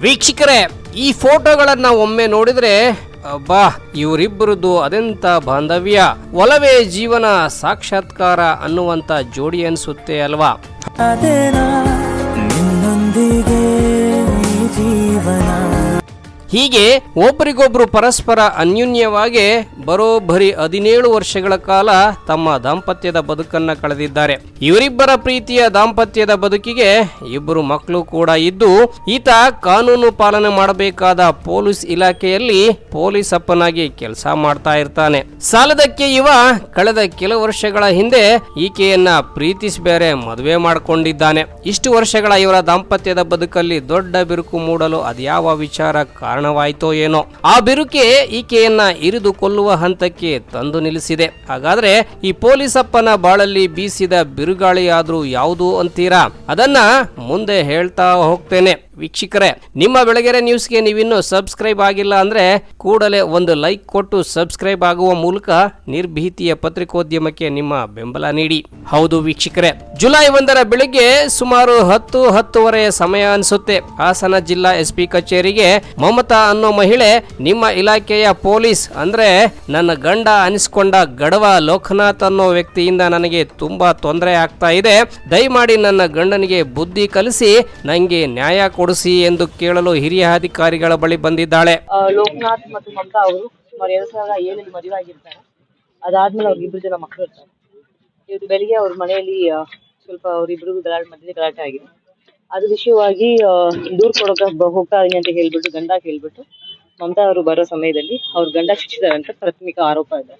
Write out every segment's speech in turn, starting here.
ವೀಕ್ಷಕರೇ, ಈ ಫೋಟೋಗಳನ್ನ ಒಮ್ಮೆ ನೋಡಿದ್ರೆ, ಅಬ್ಬಾ ಇವರಿಬ್ಬರದು ಅದೆಂತ ಬಾಂಧವ್ಯ. ಒಲವೇ ಜೀವನ, ಸಾಕ್ಷಾತ್ಕಾರ ಅನ್ನುವಂತ ಜೋಡಿ ಅನ್ಸುತ್ತೆ ಅಲ್ವಾ? ಜೀವನ? ಹೀಗೆ ಒಬ್ಬರಿಗೊಬ್ಬರು ಪರಸ್ಪರ ಅನ್ಯೂನ್ಯವಾಗಿ ಬರೋಬ್ಬರಿ ಹದಿನೇಳು ವರ್ಷಗಳ ಕಾಲ ತಮ್ಮ ದಾಂಪತ್ಯದ ಬದುಕನ್ನ ಕಳೆದಿದ್ದಾರೆ. ಇವರಿಬ್ಬರ ಪ್ರೀತಿಯ ದಾಂಪತ್ಯದ ಬದುಕಿಗೆ ಇಬ್ಬರು ಮಕ್ಕಳು ಕೂಡ ಇದ್ದು, ಈತ ಕಾನೂನು ಪಾಲನೆ ಮಾಡಬೇಕಾದ ಪೊಲೀಸ್ ಇಲಾಖೆಯಲ್ಲಿ ಪೊಲೀಸ್ ಅಪ್ಪನಾಗಿ ಕೆಲಸ ಮಾಡ್ತಾ ಇರ್ತಾನೆ. ಸಾಲದಕ್ಕೆ ಇವ ಕಳೆದ ಕೆಲ ವರ್ಷಗಳ ಹಿಂದೆ ಈಕೆಯನ್ನ ಪ್ರೀತಿಸಿ ಬೇರೆ ಮದುವೆ ಮಾಡಿಕೊಂಡಿದ್ದಾನೆ. ಇಷ್ಟು ವರ್ಷಗಳ ಇವರ ದಾಂಪತ್ಯದ ಬದುಕಲ್ಲಿ ದೊಡ್ಡ ಬಿರುಕು ಮೂಡಲು ಅದ್ಯಾವ ವಿಚಾರ ಕಾರಣವಾಯಿತೋ ಏನೋ. ಆ ಬಿರುಕೆ ಈಕೆಯನ್ನ ಇರಿದು ಕೊಲ್ಲುವ ಹಂತಕ್ಕೆ ತಂದು ನಿಲ್ಲಿಸಿದೆ. ಹಾಗಾದ್ರೆ ಈ ಪೊಲೀಸಪ್ಪನ ಬಾಳಲ್ಲಿ ಬೀಸಿದ ಬಿರುಗಾಳಿಯಾದ್ರೂ ಯಾವುದು ಅಂತೀರಾ? ಅದನ್ನ ಮುಂದೆ ಹೇಳ್ತಾ ಹೋಗ್ತೇನೆ. ವೀಕ್ಷಕರೇ, ನಿಮ್ಮ ಬೆಳಗೆರೆ ನ್ಯೂಸ್ಗೆ ನೀವಿನ್ನೂ ಸಬ್ಸ್ಕ್ರೈಬ್ ಆಗಿಲ್ಲ ಅಂದ್ರೆ ಕೂಡಲೇ ಒಂದು ಲೈಕ್ ಕೊಟ್ಟು ಸಬ್ಸ್ಕ್ರೈಬ್ ಆಗುವ ಮೂಲಕ ನಿರ್ಭೀತಿಯ ಪತ್ರಿಕೋದ್ಯಮಕ್ಕೆ ನಿಮ್ಮ ಬೆಂಬಲ ನೀಡಿ. ಹೌದು ವೀಕ್ಷಕರೇ, ಜುಲೈ ಒಂದರ ಬೆಳಿಗ್ಗೆ ಸುಮಾರು ಹತ್ತು, ಹತ್ತುವರೆಯ ಸಮಯ ಅನಿಸುತ್ತೆ. ಹಾಸನ ಜಿಲ್ಲಾ ಎಸ್ಪಿ ಕಚೇರಿಗೆ ಮಮತಾ ಅನ್ನೋ ಮಹಿಳೆ, ನಿಮ್ಮ ಇಲಾಖೆಯ ಪೊಲೀಸ್ ಅಂದ್ರೆ ನನ್ನ ಗಂಡ ಅನಿಸ್ಕೊಂಡ ಗಡವ ಲೋಕನಾಥ್ ಅನ್ನೋ ವ್ಯಕ್ತಿಯಿಂದ ನನಗೆ ತುಂಬಾ ತೊಂದರೆ ಆಗ್ತಾ ಇದೆ. ದಯಮಾಡಿ ನನ್ನ ಗಂಡನಿಗೆ ಬುದ್ಧಿ ಕಲಿಸಿ, ನಂಗೆ ನ್ಯಾಯ ಕೊಡಿಸಿ ಎಂದು ಕೇಳಲು ಹಿರಿಯ ಅಧಿಕಾರಿಗಳ ಬಳಿ ಬಂದಿದ್ದಾಳೆ. ಲೋಕನಾಥ್ ಮತ್ತು ಮಮತಾ ಅವರು ಸುಮಾರು ಎರಡ್ ಸಾವಿರದ ಏಳಲ್ಲಿ ಮದುವೆ ಆಗಿರ್ತಾರೆ. ಅದಾದ್ಮೇಲೆ ಅವ್ರಿಗೆ ಇಬ್ರು ಜನ ಮಕ್ಕಳು ಇರ್ತಾರೆ. ಇವತ್ತು ಬೆಳಿಗ್ಗೆ ಅವ್ರ ಮನೆಯಲ್ಲಿ ಸ್ವಲ್ಪ ಅವ್ರಿಬ್ರಿಗೂ ಗಲಾಟೆ ಮಧ್ಯೆ ಗಲಾಟೆ ಆಗಿದೆ. ಅದ್ರ ವಿಷಯವಾಗಿ ದೂರ್ ಕೊಡೋಕೆ ಹೋಗ್ತಾ ಇದೀನಿ ಅಂತ ಹೇಳ್ಬಿಟ್ಟು, ಗಂಡ ಹೇಳ್ಬಿಟ್ಟು ಮಮತಾ ಅವರು ಬರೋ ಸಮಯದಲ್ಲಿ ಅವ್ರ ಗಂಡ ಶಿಕ್ಷಿದಾರೆ ಅಂತ ಪ್ರಾಥಮಿಕ ಆರೋಪ ಇದೆ.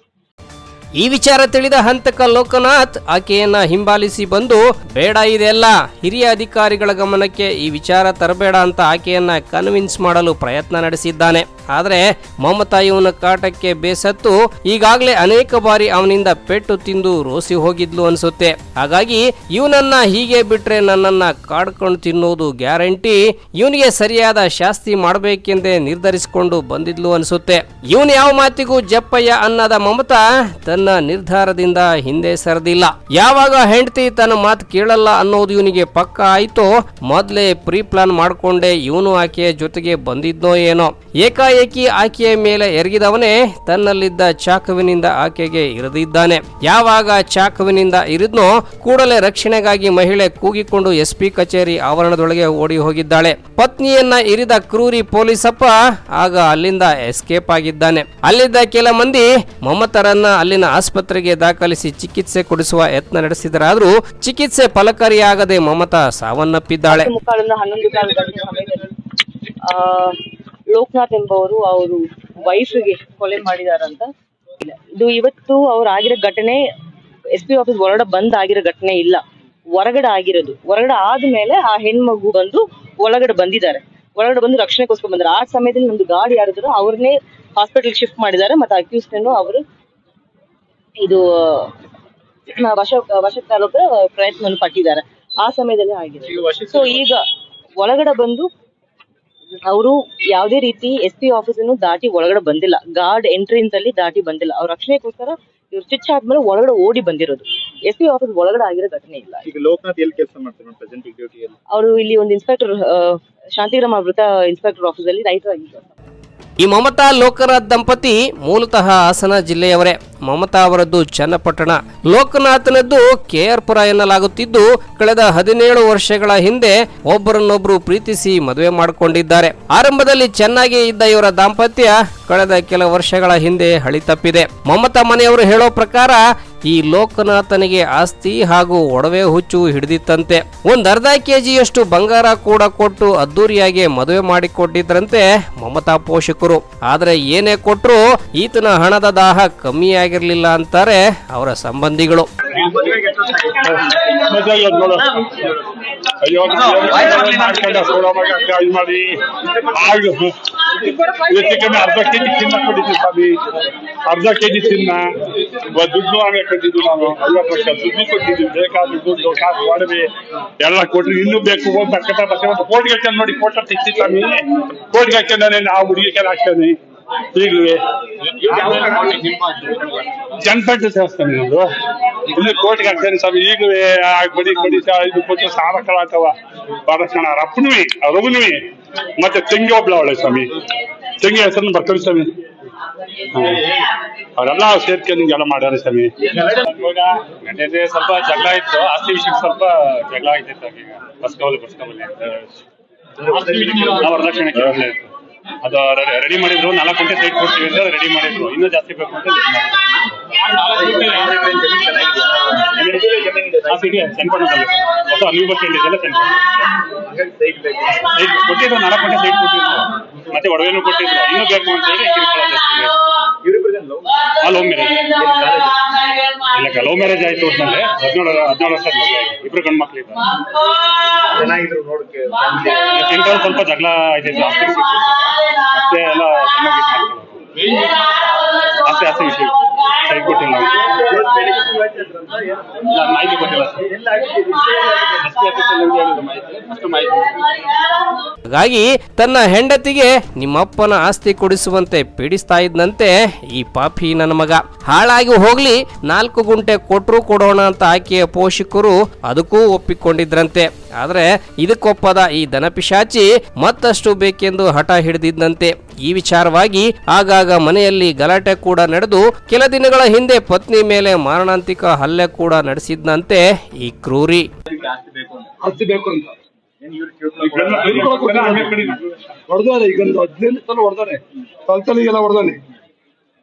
ಈ ವಿಚಾರ ತಿಳಿದ ಹಂತಕ ಲೋಕನಾಥ್ ಆಕೆಯನ್ನ ಹಿಂಬಾಲಿಸಿ ಬಂದು, ಬೇಡ ಇದೆಲ್ಲ ಹಿರಿಯ ಅಧಿಕಾರಿಗಳ ಗಮನಕ್ಕೆ ಈ ವಿಚಾರ ತರಬೇಡ ಅಂತ ಆಕೆಯನ್ನ ಕನ್ವಿನ್ಸ್ ಮಾಡಲು ಪ್ರಯತ್ನ ನಡೆಸಿದ್ದಾನೆ. ಆದ್ರೆ ಮಮತಾ ಇವನ ಕಾಟಕ್ಕೆ ಬೇಸತ್ತು, ಈಗಾಗಲೇ ಅನೇಕ ಬಾರಿ ಅವನಿಂದ ಪೆಟ್ಟು ತಿಂದು ರೋಸಿ ಹೋಗಿದ್ಲು ಅನ್ಸುತ್ತೆ. ಹಾಗಾಗಿ ಇವನನ್ನ ಹೀಗೆ ಬಿಟ್ರೆ ನನ್ನನ್ನ ಕಾಡ್ಕೊಂಡು ತಿನ್ನೋದು ಗ್ಯಾರಂಟಿ ಇವನಿಗೆ ಸರಿಯಾದ ಶಾಸ್ತಿ ಮಾಡಬೇಕೆಂದೇ ನಿರ್ಧರಿಸಿಕೊಂಡು ಬಂದಿದ್ಲು ಅನ್ಸುತ್ತೆ. ಇವನ್ ಯಾವ ಮಾತಿಗೂ ಜಪ್ಪಯ್ಯ ಅನ್ನದ ಮಮತಾ ನಿರ್ಧಾರದಿಂದ ಹಿಂದೆ ಸರಿದಿಲ್ಲ. ಯಾವಾಗ ಹೆಂಡತಿ ತನ್ನ ಮಾತು ಕೇಳಲ್ಲ ಅನ್ನೋದು ಇವನಿಗೆ ಪಕ್ಕ ಆಯ್ತೋ, ಮೊದ್ಲೇ ಪ್ರೀ ಪ್ಲಾನ್ ಮಾಡ್ಕೊಂಡೆ ಇವನು ಆಕೆಯ ಜೊತೆಗೆ ಬಂದಿದ್ನೋ ಏನೋ. ಏಕಾಏಕಿ ಆಕೆಯ ಮೇಲೆ ಎರಗಿದವನೇ ತನ್ನಲ್ಲಿದ್ದ ಚಾಕುವಿನಿಂದ ಆಕೆಗೆ ಇರಿದಿದ್ದಾನೆ. ಯಾವಾಗ ಚಾಕುವಿನಿಂದ ಇರಿದ್ನೋ, ಕೂಡಲೇ ರಕ್ಷಣೆಗಾಗಿ ಮಹಿಳೆ ಕೂಗಿಕೊಂಡು ಎಸ್ ಪಿ ಕಚೇರಿ ಆವರಣದೊಳಗೆ ಓಡಿ ಹೋಗಿದ್ದಾಳೆ. ಪತ್ನಿಯನ್ನ ಇರಿದ ಕ್ರೂರಿ ಪೊಲೀಸಪ್ಪ ಆಗ ಅಲ್ಲಿಂದ ಎಸ್ಕೇಪ್ ಆಗಿದ್ದಾನೆ. ಅಲ್ಲಿದ್ದ ಕೆಲ ಮಂದಿ ಮಮತರನ್ನ ಅಲ್ಲಿನ ಆಸ್ಪತ್ರೆಗೆ ದಾಖಲಿಸಿ ಚಿಕಿತ್ಸೆ ಕೊಡಿಸುವ ಯತ್ನ ನಡೆಸಿದರಾದರೂ ಚಿಕಿತ್ಸೆ ಫಲಕಾರಿಯಾಗದೆ ಮಮತಾ ಸಾವನ್ನಪ್ಪಿದ್ದಾಳೆ. ಲೋಕನಾಥ್ ಎಂಬವರು ಅವರು ವೈಫ್ಗೆ ಕೊಲೆ ಮಾಡಿದಾರಂತ ಇದು ಇವತ್ತು ಅವ್ರು ಆಗಿರೋ ಘಟನೆ ಎಸ್ ಪಿ ಆಫೀಸ್ ಹೊರಗಡೆ ಬಂದ್ ಆಗಿರೋ ಘಟನೆ ಇಲ್ಲ. ಹೊರಗಡೆ ಆಗಿರೋದು. ಹೊರಗಡೆ ಆದ್ಮೇಲೆ ಆ ಹೆಣ್ಮಗು ಬಂದು ಒಳಗಡೆ ಬಂದಿದ್ದಾರೆ. ಒಳಗಡೆ ಬಂದು ರಕ್ಷಣೆಗೋಸ್ಕರ ಬಂದಿದ್ದಾರೆ. ಆ ಸಮಯದಲ್ಲಿ ನಮ್ದು ಗಾಡಿ ಯಾರಿದ್ರು ಅವ್ರನ್ನೇ ಹಾಸ್ಪಿಟಲ್ ಶಿಫ್ಟ್ ಮಾಡಿದ್ದಾರೆ. ಮತ್ತೆ ಅಕ್ಯೂಸ್ಟನ್ನು ಅವರು ಇದು ವಶಕ್ ವಶ ವಶಕ್ಕೆ ಪ್ರಯತ್ನ ಪಟ್ಟಿದ್ದಾರೆ. ಆ ಸಮಯದಲ್ಲಿ ಆಗಿದೆ. ಸೊ ಈಗ ಒಳಗಡೆ ಬಂದು ಅವರು ಯಾವುದೇ ರೀತಿ ಎಸ್ ಪಿ ಆಫೀಸ್ ಅನ್ನು ದಾಟಿ ಒಳಗಡೆ ಬಂದಿಲ್ಲ. ಗಾರ್ಡ್ ಎಂಟ್ರಿನ್ಸ್ ಅಲ್ಲಿ ದಾಟಿ ಬಂದಿಲ್ಲ. ಅವ್ರ ರಕ್ಷಣೆಗೋಸ್ಕರ ಇವ್ರು ಚುಚ್ಚಾದ್ಮೇಲೆ ಒಳಗಡೆ ಓಡಿ ಬಂದಿರೋದು. ಎಸ್ ಪಿ ಆಫೀಸ್ ಒಳಗಡೆ ಆಗಿರೋ ಘಟನೆ ಇಲ್ಲ. ಈಗ ಲೋಕನಾಥ್ ಎಲ್ಲಿ ಕೆಲಸ ಮಾಡ್ತಾರೆ ಪ್ರೆಸೆಂಟ್ ಡ್ಯೂಟಿಯಲ್ಲಿ ಅವರು ಇಲ್ಲಿ ಒಂದು ಇನ್ಸ್ಪೆಕ್ಟರ್ ಶಾಂತಿಗ್ರಾಮ ವೃತ್ತ ಇನ್ಸ್ಪೆಕ್ಟರ್ ಆಫೀಸ್ ಅಲ್ಲಿ ರೈಟರ್ ಆಗಿದ್ದಾರೆ ಈ ಮಮತಾ ಲೋಕನಾಥ್ ದಂಪತಿ ಮೂಲತಃ ಹಾಸನ ಜಿಲ್ಲೆಯವರೇ. ಮಮತಾ ಅವರದ್ದು ಚನ್ನಪಟ್ಟಣ. ಲೋಕನಾಥನದ್ದು ಕೆಆರ್ ಪುರ ಎನ್ನಲಾಗುತ್ತಿದ್ದು, ಕಳೆದ ಹದಿನೇಳು ವರ್ಷಗಳ ಹಿಂದೆ ಒಬ್ಬರನ್ನೊಬ್ಬರು ಪ್ರೀತಿಸಿ ಮದುವೆ ಮಾಡಿಕೊಂಡಿದ್ದಾರೆ. ಆರಂಭದಲ್ಲಿ ಚೆನ್ನಾಗಿ ಇದ್ದ ಇವರ ದಾಂಪತ್ಯ ಕಳೆದ ಕೆಲ ವರ್ಷಗಳ ಹಿಂದೆ ಹಳಿ ತಪ್ಪಿದೆ. ಮಮತಾ ಮನೆಯವರು ಹೇಳೋ ಪ್ರಕಾರ ಈ ಲೋಕನಾಥನಿಗೆ ಆಸ್ತಿ ಹಾಗೂ ಒಡವೆ ಹುಚ್ಚು ಹಿಡಿದಿತ್ತಂತೆ ಒಂದ್ ಅರ್ಧ ಕೆಜಿಯಷ್ಟು ಬಂಗಾರ ಕೂಡ ಕೊಟ್ಟು ಅದ್ದೂರಿಯಾಗಿ ಮದುವೆ ಮಾಡಿಕೊಟ್ಟಿದ್ರಂತೆ ಮಮತಾ ಪೋಷಕರು ಆದರೆ ಏನೇ ಕೊಟ್ಟರು ಈತನ ಹಣದ ದಾಹ ಕಮ್ಮಿಯಾಗಿರ್ಲಿಲ್ಲ ಅಂತಾರೆ ಅವರ ಸಂಬಂಧಿಗಳು ಅರ್ಧ ಕೆ ಹೆಚ್ಚು ಕಮ್ಮಿ ಅರ್ಧ ಕೆಜಿ ಚಿನ್ನ ಕೊಟ್ಟಿದ್ವಿ ಸ್ವಾಮಿ. ಅರ್ಧ ಕೆಜಿ ಚಿನ್ನ. ದುಡ್ಡು ಆಮೇಲೆ ಕೊಟ್ಟಿದ್ದು ನಾನು. ಐವತ್ತು ಲಕ್ಷ ದುಡ್ಡು ಕೊಟ್ಟಿದ್ವಿ ಬೇಕಾದ ದುಡ್ಡು ಕಾಸು ಒಡವೆ. ಎಲ್ಲ ಕೊಟ್ಟರು ಇನ್ನೂ ಬೇಕು ಅಂತ ಬಟ್ಟೆ ಒಂದು ಕೋಟಿಗೆ ನೋಡಿ ಫೋಟೋ ತೆಗ್ಸಿ ಸ್ವಾಮಿ. ಕೋಟಿಗೆ ಹಾಕ್ಯಾನೆ ಆ ಹುಡುಗಿ ಕೆಲ ಹಾಕ್ತಾನೆ ಈಗಲೂ. ಜನಪದ ದೇವಸ್ಥಾನ ಇದು. ಇಲ್ಲಿ ಕೋಟಿಗೆ ಹಾಕ್ತೇನೆ ಸ್ವಾಮಿ ಈಗಲೂ ಬಡಿ ಬಡಿ ಐದು ಇದು ಕೊಟ್ಟು ಸಾಲ ಕಳಾತವ ಬರಸಣ ರಪ್ಪನುವಿ ರಘುನುವಿ ಮತ್ತೆ ತೆಂಗಿ ಒಬ್ಳ ಒಳ್ಳೆ ಸ್ವಾಮಿ. ತೆಂಗಿ ಹೆಸರನ್ನು ಬರ್ತೀವಿ ಸ್ವಾಮಿ. ಹ್ಮ್. ಅವರೆಲ್ಲ ಸೇರ್ಕೊಂಡು ಹಿಂಗೆಲ್ಲ ಮಾಡ್ಯಾರ ಸ್ವಾಮಿ. ಇವಾಗ ಸ್ವಲ್ಪ ಜಗಳ ಇತ್ತು. ಆಸ್ತಿ ವಿಷಯಕ್ಕೆ ಸ್ವಲ್ಪ ಜಗಳ ಆಗ್ತಿತ್ತು ಈಗ ಬಸ್ಕವಲ್ಲಿ ಬಸ್ಕವಲ್ಲಿ ವರದಕ್ಷಿಣೆ ಕೇಳಲೇ ಇತ್ತು ಅದು ರೆಡಿ ಮಾಡಿದ್ರು, ನಾಲ್ಕು ಗಂಟೆ ಸೈಟ್ ಕೊಡ್ತೀವಿ ಅಂತ ರೆಡಿ ಮಾಡಿದ್ರು. ಇನ್ನೂ ಜಾಸ್ತಿ ಬೇಕು ಅಂತ ನ್ಯೂ ಬಸ್ ಸ್ಟ್ಯಾಂಡ್ ಇದೆಲ್ಲ ಕೊಟ್ಟಿದ್ರು, ನಾಲ್ಕು ಗಂಟೆ ಸೈಟ್ ಕೊಟ್ಟಿದ್ರು. ಮತ್ತೆ ಒಡವೆನೂ ಕೊಟ್ಟಿದ್ರು. ಇನ್ನೂ ಬೇಕು ಅಂತ ಹೇಳಿ ಲವ್ ಮ್ಯಾರೇಜ್ ಇಲ್ಲ ಲವ್ ಮ್ಯಾರೇಜ್ ಆಯ್ತು ಒಟ್ಟಿನಲ್ಲಿ ಹದಿನೇಳು ಹದಿನೇಳು ವರ್ಷ ಇಬ್ರು ಗಂಡು ಮಕ್ಳು ಇದ್ದಾರೆ ತಿಂಗಳು ಸ್ವಲ್ಪ ಜಗಳ ಆಯ್ತು ಮತ್ತೆ ಎಲ್ಲ ಚೆನ್ನಾಗಿ ಆಸ್ತಿ ವಿಷಯ. ಸೈಡ್ ಕೊಟ್ಟಿಲ್ಲ ಮಾಹಿತಿ ಕೊಟ್ಟಿಲ್ಲ ಹಾಗಾಗಿ ತನ್ನ ಹೆಂಡತಿಗೆ ನಿಮ್ಮಪ್ಪನ ಆಸ್ತಿ ಕೊಡಿಸುವಂತೆ ಪೀಡಿಸ್ತಾ ಇದ್ದಂತೆ ಈ ಪಾಪಿ ನನ್ನ ಮಗ. ಹಾಳಾಗಿ ಹೋಗ್ಲಿ, ನಾಲ್ಕು ಗುಂಟೆ ಕೊಟ್ಟರು ಕೊಡೋಣ ಅಂತ ಆಕೆಯ ಪೋಷಕರು ಅದಕ್ಕೂ ಒಪ್ಪಿಕೊಂಡಿದ್ರಂತೆ. ಆದ್ರೆ ಇದಕ್ಕೊಪ್ಪದ ಈ ದನಪಿಶಾಚಿ ಮತ್ತಷ್ಟು ಬೇಕೆಂದು ಹಠ ಹಿಡಿದಿದ್ದಂತೆ. ಈ ವಿಚಾರವಾಗಿ ಆಗಾಗ ಮನೆಯಲ್ಲಿ ಗಲಾಟೆ ಕೂಡ ನಡೆದು ಕೆಲ ದಿನಗಳ ಹಿಂದೆ ಪತ್ನಿ ಮೇಲೆ ಮಾರಣಾಂತಿಕ ಹಲ್ಲೆ ಕೂಡ ನಡೆಸಿದ್ದಂತೆ ಈ ಕ್ರೂರಿ. ಹೊಡೆದಾರೆ ಈಗ ಒಂದು ಹದಿನೆಂಟು ಸಲ ತಲೆ ತಲೆಗೆಲ್ಲ ಹೊಡೆದಾನೆ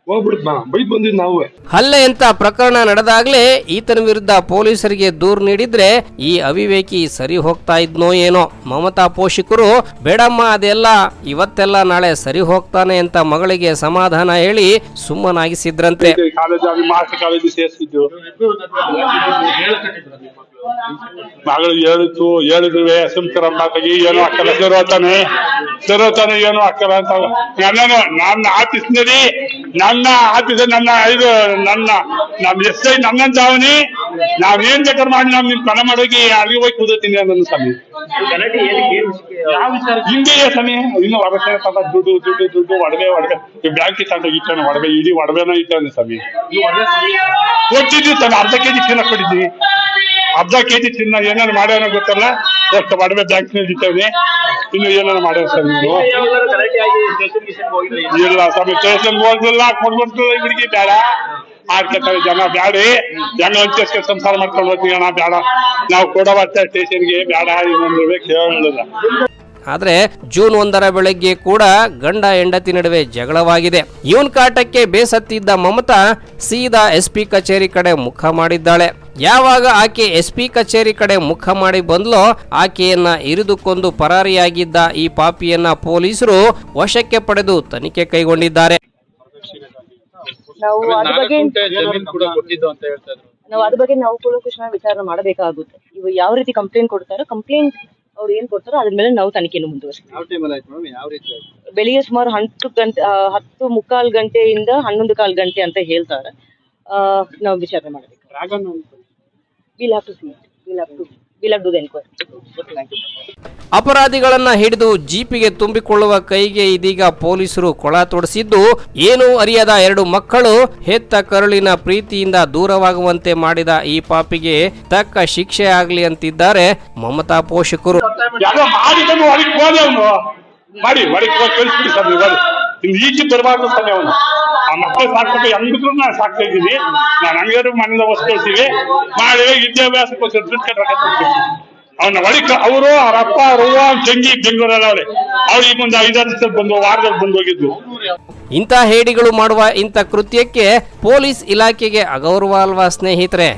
ಹೋಗ್ಬಿಡ್ತು ನಾ ಬೈಕ್ ಬಂದಿದ್ದು ನಾವೇ. ಹಲ್ಲೆ ಎಂತ ಪ್ರಕರಣ ನಡೆದಾಗ್ಲೇ ಈತನ ವಿರುದ್ಧ ಪೊಲೀಸರಿಗೆ ದೂರು ನೀಡಿದ್ರೆ ಈ ಅವಿವೇಕಿ ಸರಿ ಹೋಗ್ತಾ ಇದ್ನೋ ಏನೋ. ಮಮತಾ ಪೋಷಕರು ಬೇಡಮ್ಮ ಅದೆಲ್ಲ ಇವತ್ತೆಲ್ಲ ನಾಳೆ ಸರಿ ಹೋಗ್ತಾನೆ ಅಂತ ಮಗಳಿಗೆ ಸಮಾಧಾನ ಹೇಳಿ ಸುಮ್ಮನಾಗಿಸಿದ್ರಂತೆ. ಕಾಲೇಜ್ ಮಾಸ್ಟರ್ ಕಾಲೇಜ್ ಸೇರಿಸಿದ್ದು. ಮಗಳು ಹೇಳಿತು ಹೇಳಿದ್ವಿ ಸುಮ್ಕರಮ್ಮ ತೆಗಿ ಏನು ಹಾಕಲ್ಲ ಸೇರೋತಾನೆ ಸೇರೋತಾನೆ ಏನು ಹಾಕಲ್ಲ ಅಂತ. ನನ್ನ ನನ್ನ ಆಫೀಸ್ನಲ್ಲಿ ನನ್ನ ಆಫೀಸ್ ನನ್ನ ಇದು ನನ್ನ ನಮ್ ಎಸ್ ಐ ನನ್ನಂತ ಅವನಿ. ಏನ್ ಬೇಕಾದ್ರೆ ಮಾಡಿ ನಮ್ ನಿಮ್ ಪಣ ಮಾಡೋಗಿ ಅಲ್ಲಿಗೆ ಹೋಗಿ ಕೂದತೀನಿ ನನ್ನ ಸ್ವಾಮಿ. ಹಿಂಗೆ ಸ್ವಾಮಿ ಇನ್ನು ಒಡಕೆ ದುಡ್ಡು ದುಡ್ಡು ದುಡ್ಡು ಒಡವೆ ಒಡವೆ. ಬ್ಯಾಂಕ್ ತಂದ ಇಟ್ಟಾನೆ ಒಡವೆ ಇಡೀ ಒಡವೆನ ಇಟ್ಟಾನೆ ಸ್ವಾಮಿ. ಕೊಟ್ಟಿದ್ವಿ ಸ್ವಾಮಿ. ಅರ್ಧ ಕೆಜಿ ಚೀಲ ಕೊಟ್ಟಿದ್ವಿ ಅರ್ಧ ಕೆಜಿ ಚಿನ್ನ ಏನಾರು ಮಾಡ್ಯಾನ ಗೊತ್ತಲ್ಲ? ಎಷ್ಟು ಒಡವೆ ಬ್ಯಾಂಕ್ನಲ್ಲಿ ಇಟ್ಟವ್ರಿ ಇನ್ನು ಏನಾರು ಮಾಡ್ಯಾರ ಸರ್ ನೀವು? ಇಲ್ಲ ಸ್ವಾಮಿ ಸ್ಟೇಷನ್ ಹೋಗಿಲ್ಲ ಕೊಡ್ಬಿಟ್ಟು ಹುಡುಗಿ ಬೇಡ. ಆಡ್ಕೊತಾರೆ ಜನ, ಬ್ಯಾಡಿ. ಜನ ಅಂತ ಸಂಸಾರ ಮಾಡ್ಕೊಂಡು ಹೋಗ್ತೀವಿ ಅಣ್ಣ ಬೇಡ. ನಾವು ಕೊಡೋ ಬರ್ತಾ ಸ್ಟೇಷನ್ಗೆ ಬೇಡ ಇನ್ನೊಂದು ಕೇಳಲಿಲ್ಲ ಆದ್ರೆ ಜೂನ್ ಒಂದರ ಬೆಳಗ್ಗೆ ಕೂಡ ಗಂಡ ಹೆಂಡತಿ ನಡುವೆ ಜಗಳವಾಗಿದೆ. ಇವನ್ ಕಾಟಕ್ಕೆ ಬೇಸತ್ತಿದ್ದ ಮಮತಾ ಸೀದಾ ಎಸ್ಪಿ ಕಚೇರಿ ಕಡೆ ಮುಖ ಮಾಡಿದ್ದಾಳೆ. ಯಾವಾಗ ಆಕೆ ಎಸ್ಪಿ ಕಚೇರಿ ಕಡೆ ಮುಖ ಮಾಡಿ ಬಂದ್ಲೋ ಆಕೆಯನ್ನ ಇರಿದುಕೊಂಡು ಪರಾರಿಯಾಗಿದ್ದ ಈ ಪಾಪಿಯನ್ನ ಪೊಲೀಸರು ವಶಕ್ಕೆ ಪಡೆದು ತನಿಖೆ ಕೈಗೊಂಡಿದ್ದಾರೆ. ನಾವು ಅದ್ರ ಬಗ್ಗೆ ನಾವು ಕೂಡ ವಿಚಾರಣೆ ಅಂತ ಹೇಳ್ತಾ ನಾವು ಅದ್ರ ಬಗ್ಗೆ ನಾವು ಕೂಲಂಕುಷ ವಿಚಾರ ಮಾಡಬೇಕಾಗುತ್ತೆ. ಇವು ಯಾವ ರೀತಿ ಕಂಪ್ಲೇಂಟ್ ಕೊಡ್ತಾರೋ ಕಂಪ್ಲೇಂಟ್ ಅವ್ರು ಏನ್ ಕೊಡ್ತಾರೋ ಅದ್ರ ಮೇಲೆ ನಾವು ತನಿಖೆಯನ್ನು ಮುಂದುವರಿಸ್ತೀವಿ. ಯಾವ ಟೈಮಲ್ಲಿ ಆಯ್ತು ಮೇಡಮ್ ಯಾವ ರೀತಿ ಆಯ್ತು? ಬೆಳಿಗ್ಗೆ ಸುಮಾರು ಹತ್ತು ಗಂಟೆ ಆ, ಹತ್ತು ಮುಕ್ಕಾಲ್ ಗಂಟೆಯಿಂದ ಹನ್ನೊಂದು ಕಾಲ್ ಗಂಟೆ ಅಂತ ಹೇಳ್ತಾರೆ. ಆ, ನಾವು ವಿಚಾರಣೆ ಮಾಡಬೇಕು. Will have to see will have to will have to the enquiry ಅಪರಾಧಿಗಳನ್ನ ಹಿಡಿದು ಜೀಪಿಗೆ ತುಂಬಿಕೊಳ್ಳುವ ಕೈಗೆ ಇದೀಗ ಪೊಲೀಸರು ಕೊಳ ತೊಡಿಸಿದ್ದು ಏನು ಅರಿಯದ ಎರಡು ಮಕ್ಕಳು ಹೆತ್ತ ಕರುಳಿನ ಪ್ರೀತಿಯಿಂದ ದೂರವಾಗುವಂತೆ ಮಾಡಿದ ಈ ಪಾಪಿಗೆ ತಕ್ಕ ಶಿಕ್ಷೆ ಆಗಲಿ ಅಂತಿದ್ದಾರೆ ಮಮತಾ ಪೋಷಕರು. ಮಾಡಿ ನೀವು ಮಕ್ಕಳು ಸಾಕ್ಬೇಕು ಹೆಂಗಿದ್ರು ನಾನು ಸಾಕ್ತಾ ಇದ್ದೀವಿ ನಾನು ಹಂಗಾರು ಮನೆಯಿಂದ ಹೊಸ್ಕೊಳ್ತೀವಿ ನಾಳೆ ವಿದ್ಯಾಭ್ಯಾಸಕ್ಕೋಸ್ಕರ ದುಡ್ಡು ಕಟ್ಟಕ್ಕೆ ಅವನ ಒಳಿಕ ಅವರು ಅವ್ರ ಅಪ್ಪ ಅವ್ರವ್ವ ತಂಗಿ, ಬೆಂಗಳೂರಲ್ಲಿ ಅವ್ರು. ಈಗ ಒಂದು ಐದಾರು ದಿವಸ ಬಂದು, ವಾರದಲ್ಲಿ ಬಂದು ಹೋಗಿದ್ದು. ಇಂಥ ಹೇಡಿಗಳು ಮಾಡುವ ಇಂಥ ಕೃತ್ಯಕ್ಕೆ ಪೊಲೀಸ್ ಇಲಾಖೆಗೆ ಅಗೌರವ ಅಲ್ವಾ ಸ್ನೇಹಿತರೆ?